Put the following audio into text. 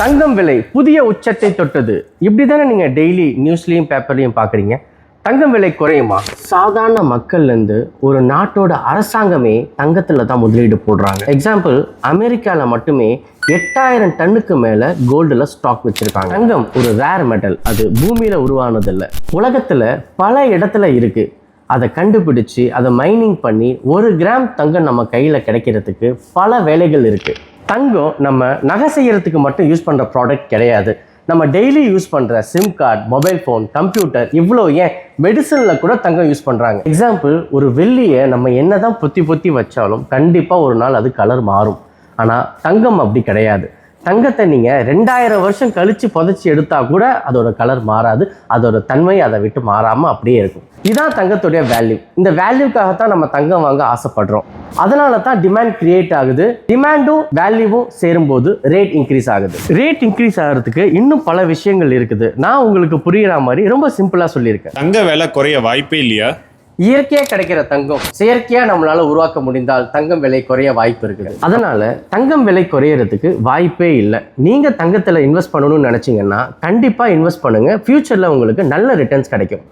தங்கம் விலை புதிய உச்சத்தை தொட்டது. இப்படி தானே நீங்கள் டெய்லி நியூஸ்லேயும் பேப்பர்லையும் பார்க்குறீங்க தங்கம் விலை குறையுமா? சாதாரண மக்கள்லேருந்து ஒரு நாட்டோட அரசாங்கமே தங்கத்தில் தான் முதலீடு போடுறாங்க. எக்ஸாம்பிள் அமெரிக்காவில் மட்டுமே எட்டாயிரம் டன்னுக்கு மேலே கோல்டில் ஸ்டாக் வச்சுருக்காங்க. தங்கம் ஒரு ரேர் மெட்டல் அது பூமியில் உருவானதில்லை. உலகத்தில் பல இடத்துல இருக்குது அதை கண்டுபிடிச்சு அதை மைனிங் பண்ணி ஒரு கிராம் தங்கம் நம்ம கையில் கிடைக்கிறதுக்கு பல வேலைகள் இருக்குது தங்கம் நம்ம நகை செய்கிறதுக்கு மட்டும் யூஸ் பண்ணுற ப்ராடக்ட் கிடையாது. நம்ம டெய்லி யூஸ் பண்ணுற sim card mobile phone computer இவ்வளோ ஏன் மெடிசனில் கூட தங்கம் யூஸ் பண்ணுறாங்க எக்ஸாம்பிள் ஒரு வெள்ளியை நம்ம என்ன தான் பொத்தி பொத்தி வச்சாலும் கண்டிப்பாக ஒரு நாள் அது கலர் மாறும். ஆனால் தங்கம் அப்படி கிடையாது. தங்கத்தை நீங்கள் ரெண்டாயிரம் வருஷம் கழித்து புதைச்சி எடுத்தால் கூட அதோட கலர் மாறாது. அதோட தன்மை அதை விட்டு மாறாமல் அப்படியே இருக்கும். இதுதான் தங்கத்துடைய வேல்யூ இந்த வேல்யூக்காகத்தான் நம்ம தங்கம் வாங்க ஆசைப்படுறோம். அதனால தான் டிமாண்ட் கிரியேட் ஆகுது. டிமாண்டும் வேல்யூவும் சேரும்போது ரேட் இன்க்ரீஸ் ஆகுது. ரேட் இன்க்ரீஸ் ஆகிறதுக்கு இன்னும் பல விஷயங்கள் இருக்குது. நான் உங்களுக்கு புரியுற மாதிரி ரொம்ப சிம்பிளாக சொல்லியிருக்கேன். தங்க விலை குறைய வாய்ப்பே இல்லையா? இயற்கையாக கிடைக்கிற தங்கம் செயற்கையாக நம்மளால உருவாக்க முடிந்தால் தங்கம் விலை குறைய வாய்ப்பு இருக்குது. அதனால தங்கம் விலை குறையறதுக்கு வாய்ப்பே இல்லை. நீங்க தங்கத்துல இன்வெஸ்ட் பண்ணணும்னு நினைச்சீங்கன்னா கண்டிப்பா இன்வெஸ்ட் பண்ணுங்க. ஃபியூச்சர்ல உங்களுக்கு நல்ல ரிட்டர்ன்ஸ் கிடைக்கும்.